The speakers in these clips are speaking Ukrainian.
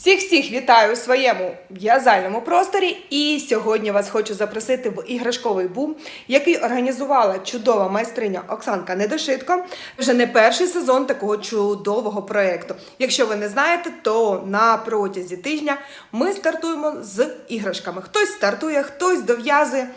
Всіх всіх вітаю у своєму в'язальному просторі. І сьогодні вас хочу запросити в іграшковий бум, який організувала чудова майстриня Оксанка Недошитко. Вже не перший сезон такого чудового проєкту. Якщо ви не знаєте, то на протязі тижня ми стартуємо з іграшками. Хтось стартує, хтось дов'язує.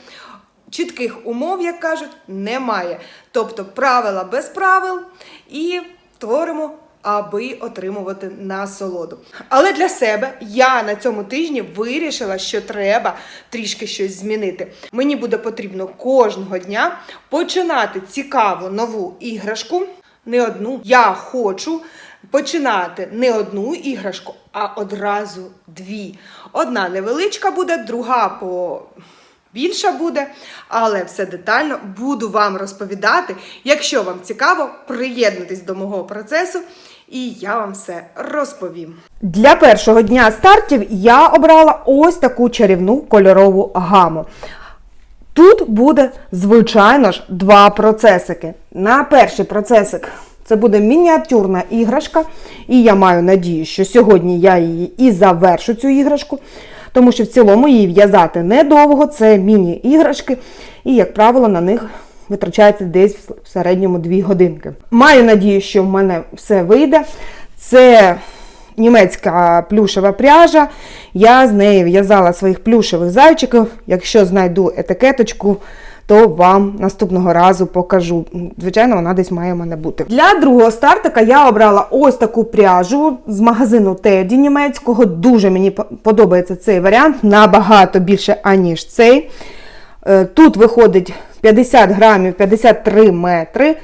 Чітких умов, як кажуть, немає. Тобто правила без правил і творимо, аби отримувати насолоду. Але для себе я на цьому тижні вирішила, що треба трішки щось змінити. Мені буде потрібно кожного дня починати цікаву нову іграшку. Не одну. Я хочу починати не одну іграшку, а одразу дві. Одна невеличка буде, друга по більша буде, але все детально буду вам розповідати. Якщо вам цікаво, приєднуйтесь до мого процесу, і я вам все розповім. Для першого дня стартів я обрала ось таку чарівну кольорову гаму. Тут буде, звичайно ж, два процесики. На перший процесик це буде мініатюрна іграшка, і я маю надію, що сьогодні я її і завершу цю іграшку, тому що в цілому її в'язати недовго, це міні-іграшки, і, як правило, на них витрачається десь в середньому 2 годинки. Маю надію, що в мене все вийде. Це німецька плюшева пряжа. Я з неї в'язала своїх плюшевих зайчиків. Якщо знайду етикеточку, то вам наступного разу покажу. Звичайно, вона десь має в мене бути. Для другого стартика я обрала ось таку пряжу з магазину Теді німецького. Дуже мені подобається цей варіант, набагато більше, аніж цей. Е, Тут виходить 50 грамів 53 метри.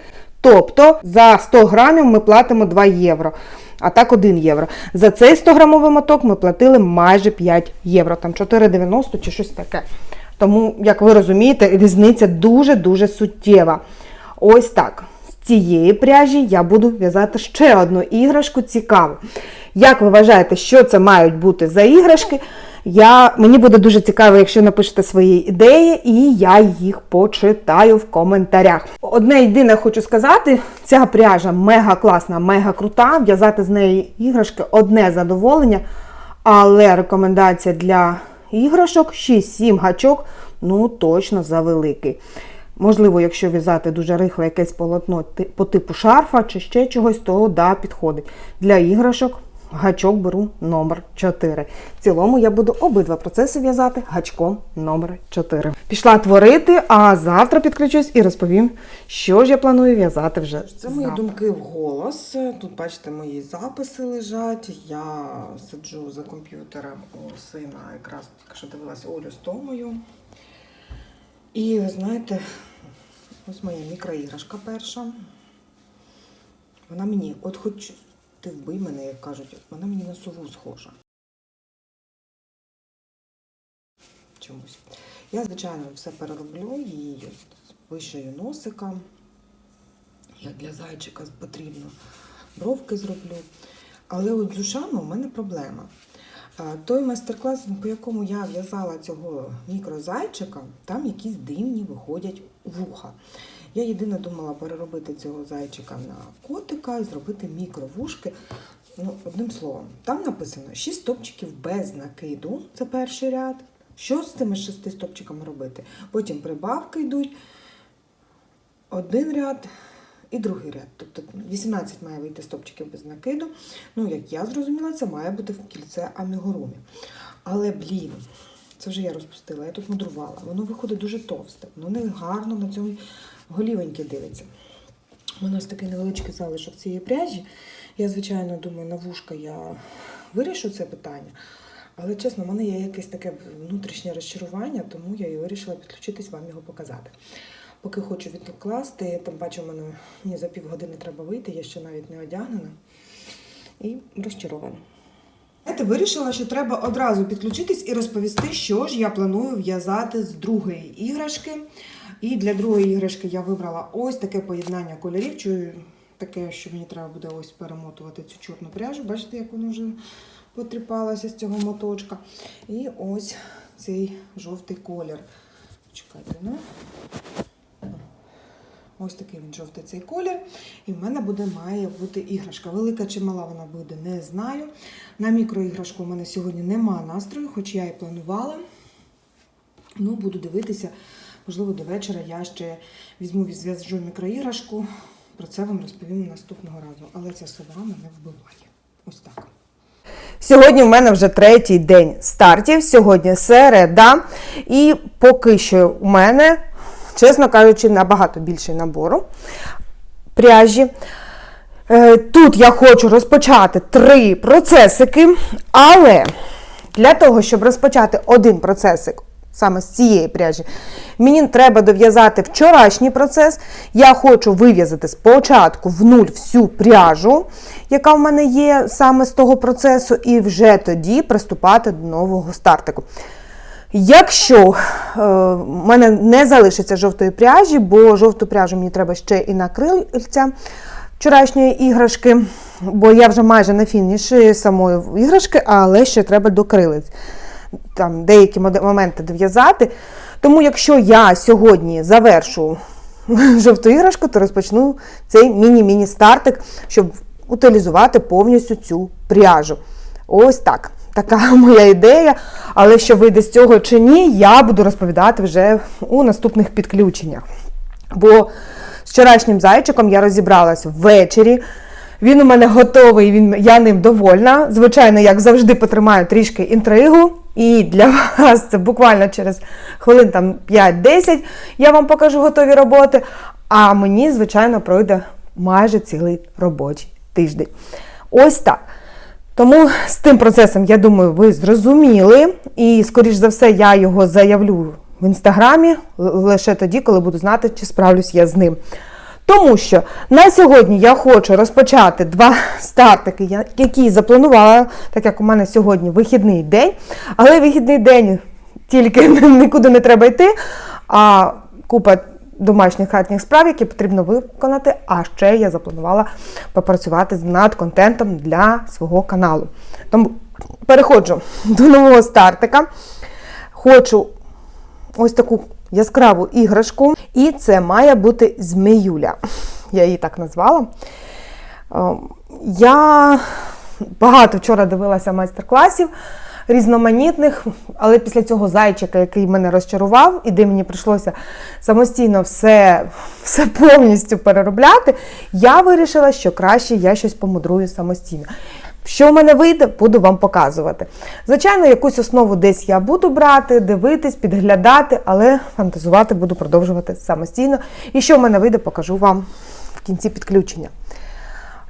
Тобто за 100 грамів ми платимо 2 євро. А так 1 євро. За цей 100-грамовий моток ми платили майже 5 євро, там 4,90 чи щось таке. Тому, як ви розумієте, різниця дуже-дуже суттєва. Ось так. З цієї пряжі я буду в'язати ще одну іграшку цікаву. Як ви вважаєте, що це мають бути за іграшки? Я, Мені буде дуже цікаво, якщо напишете свої ідеї, і я їх почитаю в коментарях. Одне єдине хочу сказати: ця пряжа мега класна, мега крута. В'язати з неї іграшки одне задоволення. Але рекомендація для іграшок 6-7 гачок, ну точно завеликий. Можливо, якщо в'язати дуже рихле якесь полотно по типу шарфа чи ще чогось, то да, підходить. Для іграшок гачок беру номер 4. В цілому я буду обидва процеси в'язати гачком номер 4. Пішла творити, а завтра підключусь і розповім, що ж я планую в'язати вже. Це мої завтра. думки вголос. Тут, бачите, мої записи лежать. Я сиджу за комп'ютером у сина, якраз тільки що дивилась Олю з Томою. І ви знаєте, ось моя мікроіграшка перша. Вона мені, от хоч ти вбий мене, як кажуть, вона мені на сову схожа. Чомусь. Я, звичайно, все перероблю, її вишию носика як для зайчика потрібно. Бровки зроблю. Але от з ушами у мене проблема. Той майстер-клас, по якому я в'язала цього мікрозайчика, там якісь дивні виходять вуха. Я єдине думала переробити цього зайчика на котика і зробити мікровушки. Ну, одним словом, там написано 6 стопчиків без накиду, це перший ряд. Що з цими 6 стопчиками робити? Потім прибавки йдуть, один ряд і другий ряд. Тобто 18 має вийти стопчиків без накиду. Ну, як я зрозуміла, це має бути в кільце амігурумі. Але, блін, це вже я розпустила, я тут мудрувала. Воно виходить дуже товсте, воно не гарно на цьому голівеньки дивиться. У ось такий невеличкий залишок цієї пряжі. Я, звичайно, думаю, на вушка я вирішу це питання. Але чесно, в мене є якесь таке внутрішнє розчарування, тому я і вирішила підключитись вам його показати. Поки хочу відкласти, я там бачу, в мене мені за півгодини треба вийти, я ще навіть не одягнена і розчарована. Знаєте, вирішила, що треба одразу підключитись і розповісти, що ж я планую в'язати з другої іграшки. І для другої іграшки я вибрала ось таке поєднання кольорів. Чую таке, що мені треба буде ось перемотувати цю чорну пряжу. Бачите, як воно вже потріпалося з цього моточка. І ось цей жовтий колір. Чекайте, ну. Ось такий він жовтий цей колір. І в мене буде має бути іграшка. Велика чи мала вона буде, не знаю. На мікроіграшку в мене сьогодні нема настрою, хоч я і планувала. Ну, буду дивитися. Можливо, до вечора я ще візьму зв'яжу мікроіграшку. Про це вам розповім наступного разу. Але ця сова мене вбиває. Ось так. Сьогодні в мене вже третій день стартів. Сьогодні середа. І поки що у мене, чесно кажучи, набагато більше набору пряжі. Е, Тут я хочу розпочати три процесики, але для того, щоб розпочати один процесик саме з цієї пряжі, мені треба дов'язати вчорашній процес. Я хочу вив'язати спочатку в нуль всю пряжу, яка в мене є саме з того процесу, і вже тоді приступати до нового стартику. Якщо е, в мене не залишиться жовтої пряжі, бо жовту пряжу мені треба ще і на крильця вчорашньої іграшки, бо я вже майже на фініші самої іграшки, але ще треба до крилець. Там деякі моменти дов'язати. Тому, якщо я сьогодні завершу жовту іграшку, то розпочну цей міні-міні стартик, щоб утилізувати повністю цю пряжу. Ось так. Така моя ідея. Але що вийде з цього чи ні, я буду розповідати вже у наступних підключеннях. Бо з вчорашнім зайчиком я розібралася ввечері. Він у мене готовий, він, я ним довольна. Звичайно, як завжди, потримаю трішки інтригу. І для вас це буквально через хвилин там 5-10 я вам покажу готові роботи. А мені, звичайно, пройде майже цілий робочий тиждень. Ось так. Тому з тим процесом, я думаю, ви зрозуміли. І, скоріш за все, я його заявлю в інстаграмі лише тоді, коли буду знати, чи справлюсь я з ним. Тому що на сьогодні я хочу розпочати два стартики, які запланувала, так як у мене сьогодні вихідний день. Але вихідний день тільки нікуди не треба йти, а купа домашніх хатніх справ, які потрібно виконати. А ще я запланувала попрацювати над контентом для свого каналу. Тому переходжу до нового стартика. Хочу ось таку яскраву іграшку. І це має бути зміюля. Я її так назвала. Е, Я багато вчора дивилася майстер-класів різноманітних, але після цього зайчика, який мене розчарував, і де мені прийшлося самостійно все, все повністю переробляти, я вирішила, що краще я щось помудрую самостійно. Що в мене вийде, буду вам показувати. Звичайно, якусь основу десь я буду брати, дивитись, підглядати, але фантазувати буду продовжувати самостійно. І що в мене вийде, покажу вам в кінці підключення.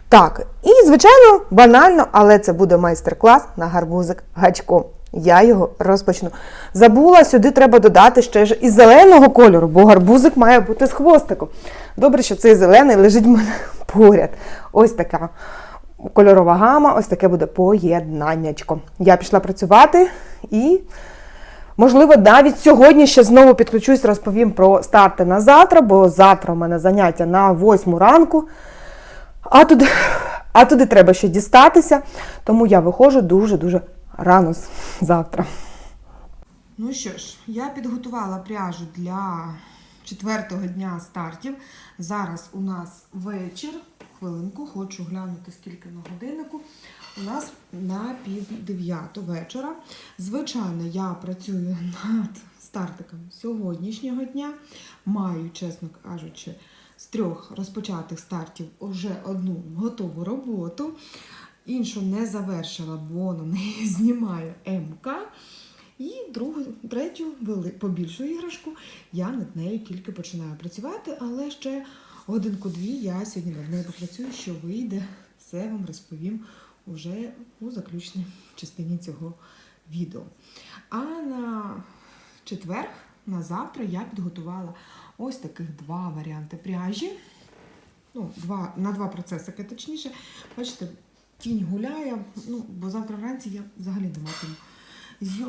Так, і звичайно, банально, але це буде майстер-клас на гарбузик гачком. Я його розпочну. Забула, сюди треба додати ще ж і зеленого кольору, бо гарбузик має бути з хвостиком. Добре, що цей зелений лежить в мене поряд. Ось така кольорова гама, ось таке буде поєднаннячко. Я пішла працювати і. Можливо, навіть сьогодні ще знову підключусь, розповім про старти на завтра, бо завтра у мене заняття на 8 ранку. А туди, а туди треба ще дістатися, тому я виходжу дуже-дуже рано завтра. Ну що ж, я підготувала пряжу для четвертого дня стартів. Зараз у нас вечір. Хвилинку, хочу глянути скільки на годиннику. У нас на пів дев'яту вечора. Звичайно, я працюю над стартиком сьогоднішнього дня. Маю, чесно кажучи, з трьох розпочатих стартів уже одну готову роботу. Іншу не завершила, бо на неї знімаю МК. І другу, третю, побільшу іграшку, я над нею тільки починаю працювати, але ще годинку-дві я сьогодні над нею попрацюю, що вийде, все вам розповім уже у заключній частині цього відео. А на четвер, на завтра, я підготувала ось таких два варіанти пряжі. Ну, два, на два процесики, точніше. Бачите, тінь гуляє, ну, бо завтра вранці я взагалі не матиму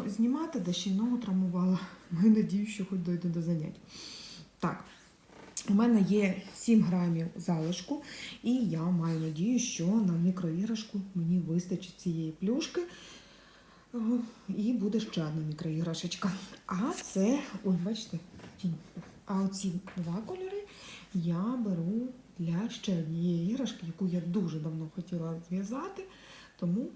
знімати, де ще й ногу травмувала. Маю надію, що хоч дойду до занять. Так, у мене є 7 грамів залишку, і я маю надію, що на мікроіграшку мені вистачить цієї плюшки. І буде ще одна мікроіграшечка. А це, ой, бачите. А оці два кольори я беру для ще однієї іграшки, яку я дуже давно хотіла зв'язати, тому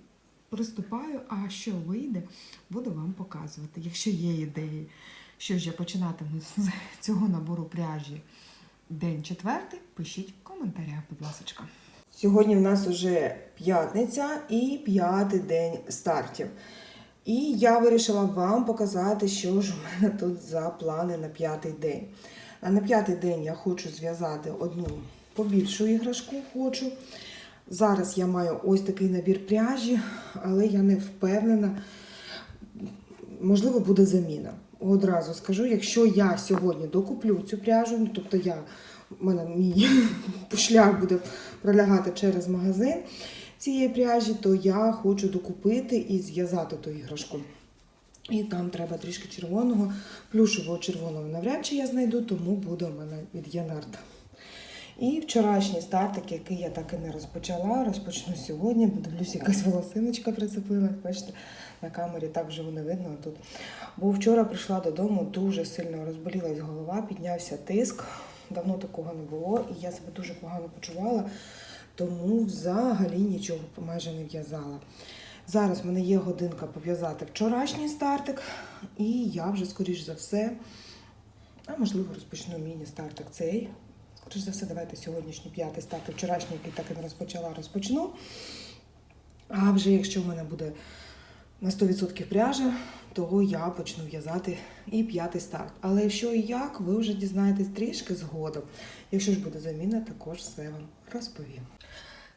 приступаю, а що вийде, буду вам показувати. Якщо є ідеї, що ж я починатиму з цього набору пряжі день четвертий, пишіть в коментарях, будь ласка. Сьогодні в нас уже п'ятниця і п'ятий день стартів. І я вирішила вам показати, що ж у мене тут за плани на п'ятий день. А на п'ятий день я хочу зв'язати одну побільшу іграшку. Хочу. Зараз я маю ось такий набір пряжі, але я не впевнена, можливо, буде заміна. Одразу скажу, якщо я сьогодні докуплю цю пряжу, тобто я, в мене мій шлях буде пролягати через магазин цієї пряжі, то я хочу докупити і зв'язати ту іграшку. І там треба трішки червоного, плюшевого червоного навряд чи я знайду, тому буде у мене від Янарда. І вчорашній стартик, який я так і не розпочала, розпочну сьогодні. Дивлюсь, якась волосиночка прицепилась. Бачите, на камері так вже не видно тут. Бо вчора прийшла додому, дуже сильно розболілась голова, піднявся тиск. Давно такого не було, і я себе дуже погано почувала, тому взагалі нічого майже не в'язала. Зараз в мене є годинка пов'язати вчорашній стартик, і я вже, скоріш за все, а можливо, розпочну міні-стартик цей. Скоріш за все, давайте сьогоднішній п'ятий стартик, вчорашній, який так і не розпочала, розпочну. А вже якщо в мене буде на 100% пряжа, то я почну в'язати і п'ятий старт. Але що і як, ви вже дізнаєтесь трішки згодом. Якщо ж буде заміна, також все вам розповім.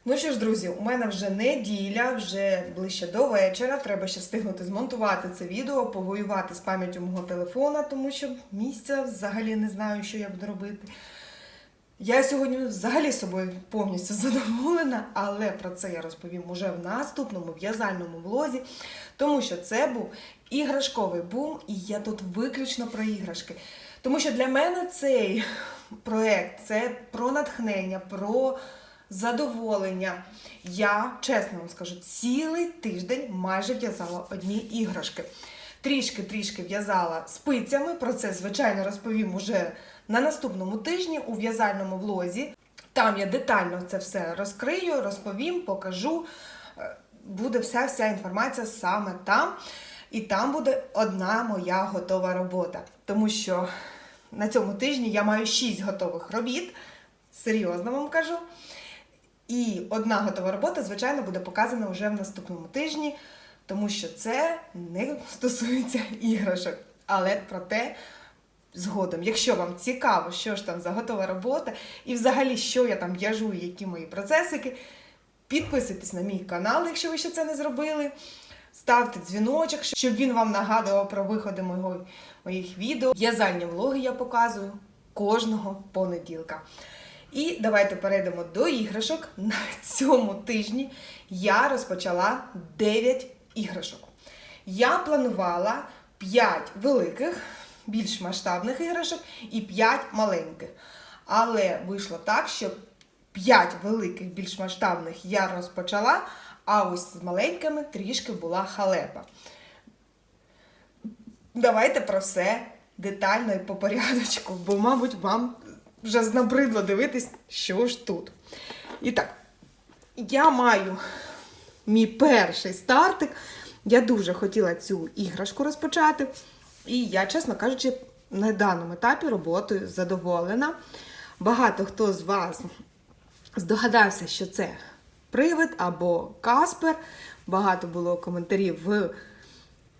Ну що ж, друзі, у мене вже неділя, вже ближче до вечора. Треба ще встигнути змонтувати це відео, повоювати з пам'яттю мого телефона, тому що місця взагалі не знаю, що я буду робити. Я сьогодні взагалі собою повністю задоволена, але про це я розповім уже в наступному в'язальному влозі, тому що це був іграшковий бум, і я тут виключно про іграшки. Тому що для мене цей проект це про натхнення, про задоволення. Я, чесно вам скажу, цілий тиждень майже в'язала одні іграшки. Трішки-трішки в'язала спицями. Про це, звичайно, розповім уже на наступному тижні у в'язальному влозі. Там я детально це все розкрию, розповім, покажу. Е, Буде вся вся інформація саме там. І там буде одна моя готова робота. Тому що на цьому тижні я маю 6 готових робіт. Серйозно вам кажу. І одна готова робота, звичайно, буде показана вже в наступному тижні, тому що це не стосується іграшок. Але про те згодом. Якщо вам цікаво, що ж там за готова робота, і взагалі, що я там в'яжу, які мої процесики, підписуйтесь на мій канал, якщо ви ще це не зробили. Ставте дзвіночок, щоб він вам нагадував про виходи мого, моїх відео. В'язальні влоги я показую кожного понеділка. І давайте перейдемо до іграшок. На цьому тижні я розпочала 9 іграшок. Я планувала 5 великих, більш масштабних іграшок і 5 маленьких. Але вийшло так, що 5 великих, більш масштабних я розпочала, а ось з маленькими трішки була халепа. Давайте про все детально і по порядочку, бо, мабуть, вам вже знабридло дивитись, що ж тут. І так, я маю мій перший стартик. Я дуже хотіла цю іграшку розпочати. І я, чесно кажучи, на даному етапі роботою задоволена. Багато хто з вас здогадався, що це привид або Каспер. Багато було коментарів в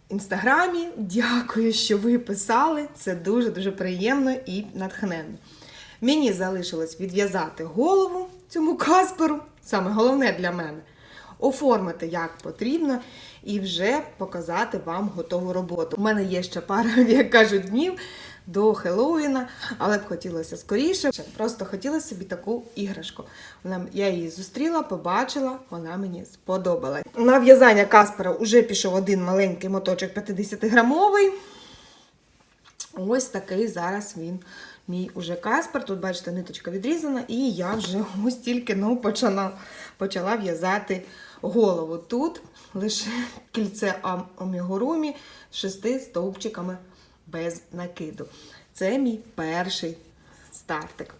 інстаграмі. Дякую, що ви писали. Це дуже-дуже приємно і натхненно. Мені залишилось відв'язати голову цьому Касперу. Саме головне для мене оформити як потрібно і вже показати вам готову роботу. У мене є ще пара, як кажуть, днів до Хеллоуіна, але б хотілося скоріше. Просто хотіла собі таку іграшку. Вона, я її зустріла, побачила, вона мені сподобалась. На в'язання Каспера вже пішов один маленький моточок 50-грамовий. Ось такий зараз він мій уже Каспер. Тут, бачите, ниточка відрізана, і я вже ось тільки ну, почала, почала в'язати голову. Тут лише кільце омігурумі з шести стовпчиками без накиду. Це мій перший стартик.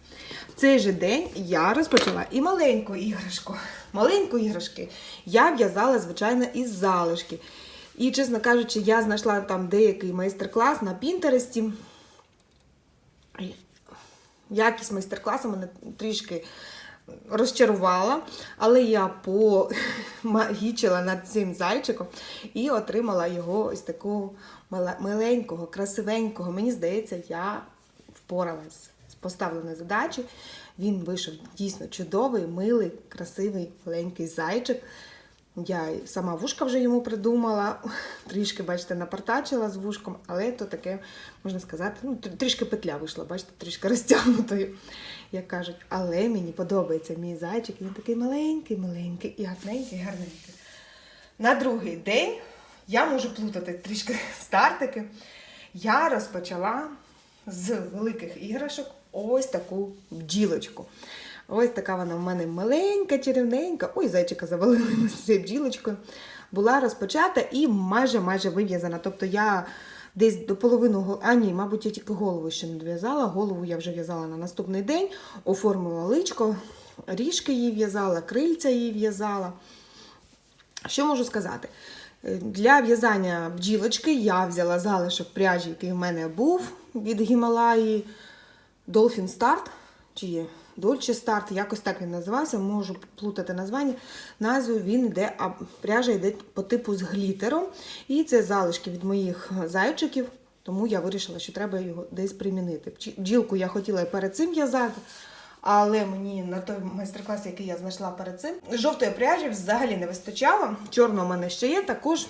В цей же день я розпочала і маленьку іграшку. Маленьку іграшки я в'язала, звичайно, із залишки. І, чесно кажучи, я знайшла там деякий майстер-клас на Пінтересті. Якість майстер-класу мене трішки розчарувала, але я помагічила над цим зайчиком і отримала його ось такого маленького, красивенького. Мені здається, я впоралась з поставленою задачею. Він вийшов дійсно чудовий, милий, красивий, маленький зайчик. Я сама вушка вже йому придумала, трішки, бачите, напартачила з вушком, але то таке, можна сказати, ну, трішки петля вийшла, бачите, трішки розтягнутою, як кажуть. Але мені подобається мій зайчик, він такий маленький, маленький і гарненький, гарненький. На другий день я можу плутати трішки стартики. Я розпочала з великих іграшок ось таку бджілочку. Ось така вона в мене маленька, чарівненька. Ой, зайчика завалили з бджілочкою. Була розпочата і майже майже вив'язана. Тобто я десь до половини а ні, мабуть, я тільки голову ще не дов'язала. Голову я вже в'язала на наступний день, оформила личко, ріжки їй в'язала, крильця їй в'язала. Що можу сказати? Е, Для в'язання бджілочки я взяла залишок пряжі, який в мене був від Гімалаї Dolphin Start, чи є Dolce Start, якось так він називався, можу плутати названня. Назву він йде, а пряжа йде по типу з глітером. І це залишки від моїх зайчиків, тому я вирішила, що треба його десь примінити. Бджі- Бджілку я хотіла і перед цим в'язати, але мені на той майстер-клас, який я знайшла перед цим, жовтої пряжі взагалі не вистачало. Чорного в мене ще є, також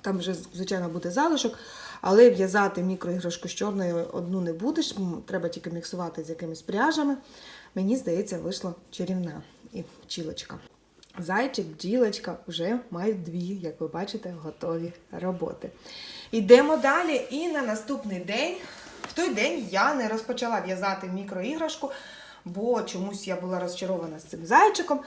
там вже, звичайно, буде залишок, але в'язати мікроіграшку з чорною одну не будеш, треба тільки міксувати з якимись пряжами. Мені здається, вийшла чарівна і пчілочка. Зайчик, бджілочка вже мають дві, як ви бачите, готові роботи. Йдемо далі. І на наступний день, в той день я не розпочала в'язати мікроіграшку, бо чомусь я була розчарована з цим зайчиком.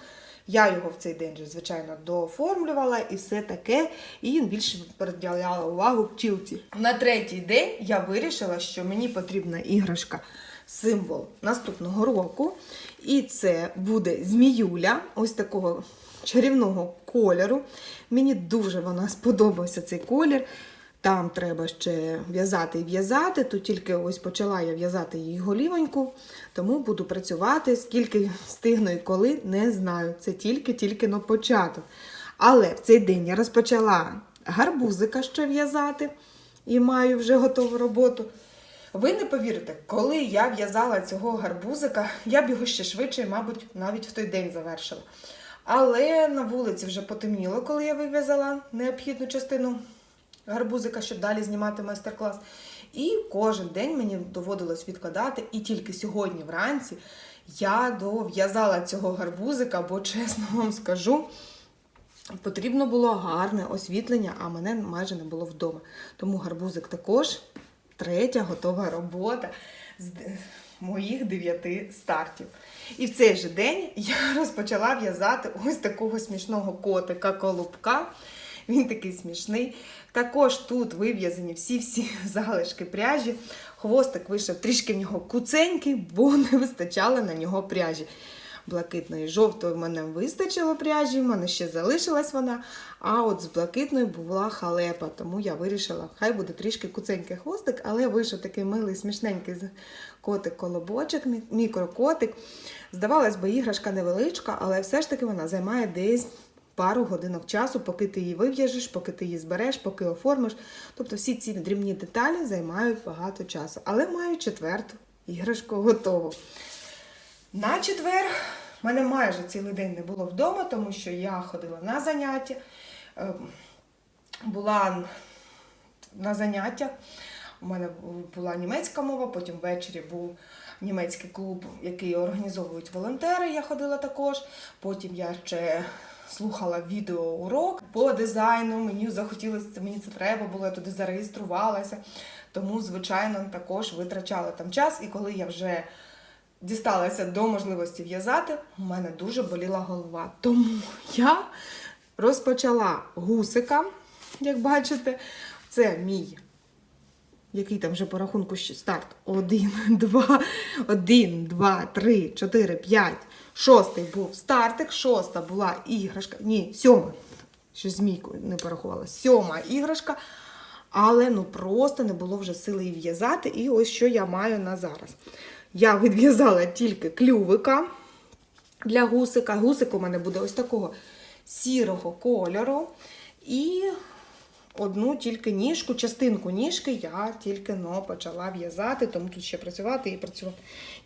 Я його в цей день, звичайно, дооформлювала і все таке, і більше приділяла увагу пчілці. На третій день я вирішила, що мені потрібна іграшка символ наступного року. І це буде зміюля, ось такого чарівного кольору. Мені дуже вона сподобався цей колір. Там треба ще в'язати і в'язати. Тут тільки ось почала я в'язати її голівоньку, тому буду працювати. Скільки встигну і коли, не знаю. Це тільки-тільки на початок. Але в цей день я розпочала гарбузика ще в'язати і маю вже готову роботу. Ви не повірите, коли я в'язала цього гарбузика, я б його ще швидше, мабуть, навіть в той день завершила. Але на вулиці вже потемніло, коли я вив'язала необхідну частину гарбузика, щоб далі знімати майстер-клас. І кожен день мені доводилось відкладати, і тільки сьогодні вранці я дов'язала цього гарбузика, бо чесно вам скажу, потрібно було гарне освітлення, а мене майже не було вдома. Тому гарбузик також третя готова робота з моїх дев'яти стартів. І в цей же день я розпочала в'язати ось такого смішного котика колубка. Він такий смішний. Також тут вив'язані всі-всі залишки пряжі. Хвостик вийшов трішки в нього куценький, бо не вистачало на нього пряжі. Блакитної, жовтої в мене вистачило пряжі, в мене ще залишилась вона. А от з блакитною була халепа, тому я вирішила, хай буде трішки куценький хвостик, але вийшов такий милий, смішненький котик-колобочок, мікрокотик. Здавалось би, іграшка невеличка, але все ж таки вона займає десь пару годинок часу, поки ти її вив'яжеш, поки ти її збереш, поки оформиш. Тобто всі ці дрібні деталі займають багато часу. Але маю четверту іграшку готову. На четвер в мене майже цілий день не було вдома, тому що я ходила на заняття, е, була на заняття. У мене була німецька мова, потім ввечері був німецький клуб, який організовують волонтери. Я ходила також. Потім я ще слухала відеоурок по дизайну. Мені захотілося, мені це треба було, я туди зареєструвалася. Тому, звичайно, також витрачала там час. І коли я вже дісталася до можливості в'язати, у мене дуже боліла голова. Тому я розпочала гусика, як бачите, це мій який там вже по рахунку ще старт. Один, два, один, два, три, чотири, п'ять. Шостий був стартик, шоста була іграшка. Ні, сьома. Ще змійку не порахувала. Сьома іграшка. Але ну просто не було вже сили її в'язати. І ось що я маю на зараз. Я відв'язала тільки клювика для гусика. Гусик у мене буде ось такого сірого кольору. І одну тільки ніжку, частинку ніжки я тільки но почала в'язати, тому тут ще працювати і працювати.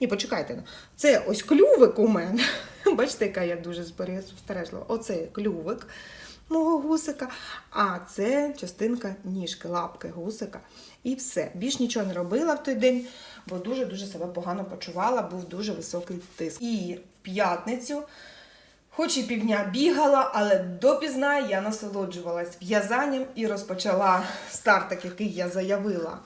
Ні, почекайте. ну. Це ось клювик у мене. Бачите, яка я дуже спостережлива. Оце клювик мого гусика, а це частинка ніжки, лапки гусика. І все. Більш нічого не робила в той день, бо дуже-дуже себе погано почувала, був дуже високий тиск. І в п'ятницю. Хоч і півдня бігала, але допізна я насолоджувалась в'язанням і розпочала стартик, який я заявила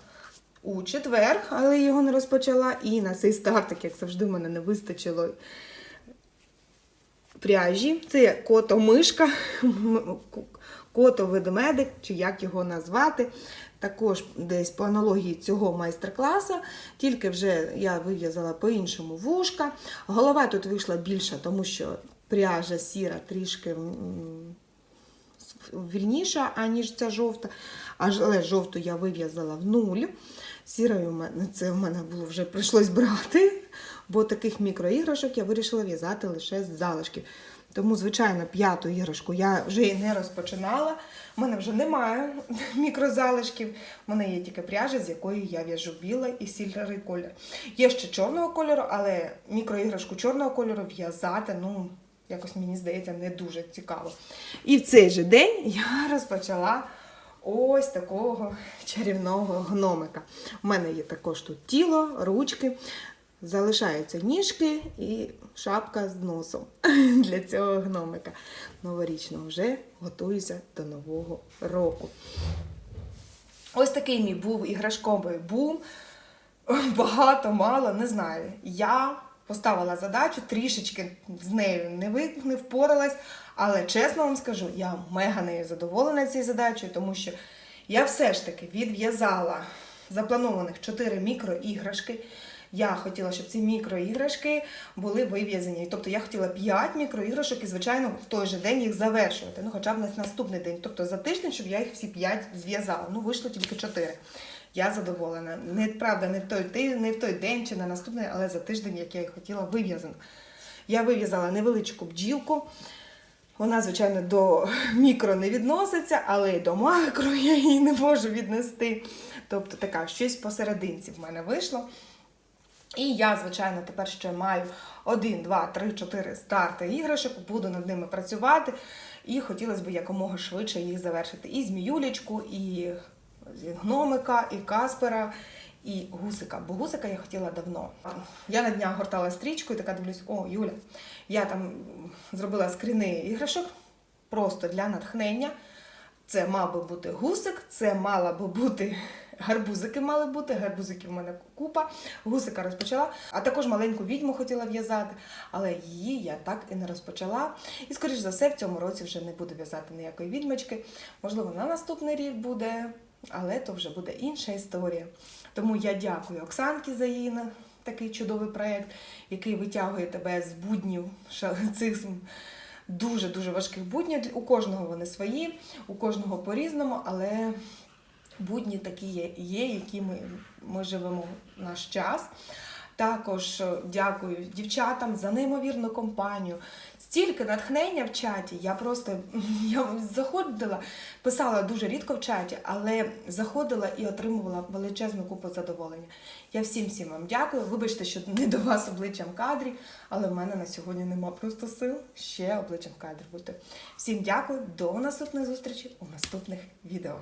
у четвер, але його не розпочала. І на цей стартик, як завжди, в мене не вистачило пряжі. Це кото-мишка, кото-ведмедик, чи як його назвати. Також десь по аналогії цього майстер-класу, тільки вже я вив'язала по-іншому вушка. Голова тут вийшла більша, тому що пряжа сіра трішки вільніша, аніж ця жовта. Але жовту я вив'язала в нуль. Сірою це в мене було вже прийшлось брати, бо таких мікроіграшок я вирішила в'язати лише з залишків. Тому, звичайно, п'яту іграшку я вже і не розпочинала. У мене вже немає мікрозалишків. У мене є тільки пряжа, з якою я в'яжу білий і сірий колір. Є ще чорного кольору, але мікроіграшку чорного кольору в'язати, ну, якось мені здається, не дуже цікаво. І в цей же день я розпочала ось такого чарівного гномика. У мене є також тут тіло, ручки, залишаються ніжки і шапка з носом для цього гномика. Новорічного вже готуюся до Нового року. Ось такий мій був іграшковий бум. Багато, мало, не знаю. Я поставила задачу, трішечки з нею не, ви, не впоралась, але чесно вам скажу, я мега нею задоволена цією задачею, тому що я все ж таки відв'язала запланованих 4 мікроіграшки. Я хотіла, щоб ці мікроіграшки були вив'язані. Тобто я хотіла 5 мікроіграшок і, звичайно, в той же день їх завершувати. Ну, хоча б на наступний день. Тобто за тиждень, щоб я їх всі 5 зв'язала. Ну, вийшло тільки 4. Я задоволена. Не правда, не в той ти- не в той день чи на наступний, але за тиждень, як я і хотіла, вив'язано. Я вив'язала невеличку бджілку. Вона, звичайно, до мікро не відноситься, але й до макро я її не можу віднести. Тобто така щось посерединці в мене вийшло. І я, звичайно, тепер ще маю 1, 2, 3, 4 старти іграшок, буду над ними працювати. І хотілося б якомога швидше їх завершити. І зміюлечку, і гномика, і Каспера, і гусика. Бо гусика я хотіла давно. Я на днях гортала стрічку і така дивлюсь, о, Юля, я там зробила скріни іграшок просто для натхнення. Це мав би бути гусик, це мала би бути гарбузики мали бути. Гарбузиків в мене купа. Гусика розпочала, а також маленьку відьму хотіла в'язати, але її я так і не розпочала. І, скоріш за все, в цьому році вже не буду в'язати ніякої відьмочки. Можливо, на наступний рік буде, але то вже буде інша історія. Тому я дякую Оксанці за її на такий чудовий проєкт, який витягує тебе з буднів цих дуже-дуже важких буднів. У кожного вони свої, у кожного по-різному, але будні такі є, є які ми, ми живемо наш час. Також дякую дівчатам за неймовірну компанію. Стільки натхнення в чаті. Я просто я заходила, писала дуже рідко в чаті, але заходила і отримувала величезну купу задоволення. Я всім всім вам дякую. Вибачте, що не до вас обличчям кадрі, але в мене на сьогодні нема просто сил ще обличчям кадрі бути. Всім дякую, до наступних зустрічей у наступних відео.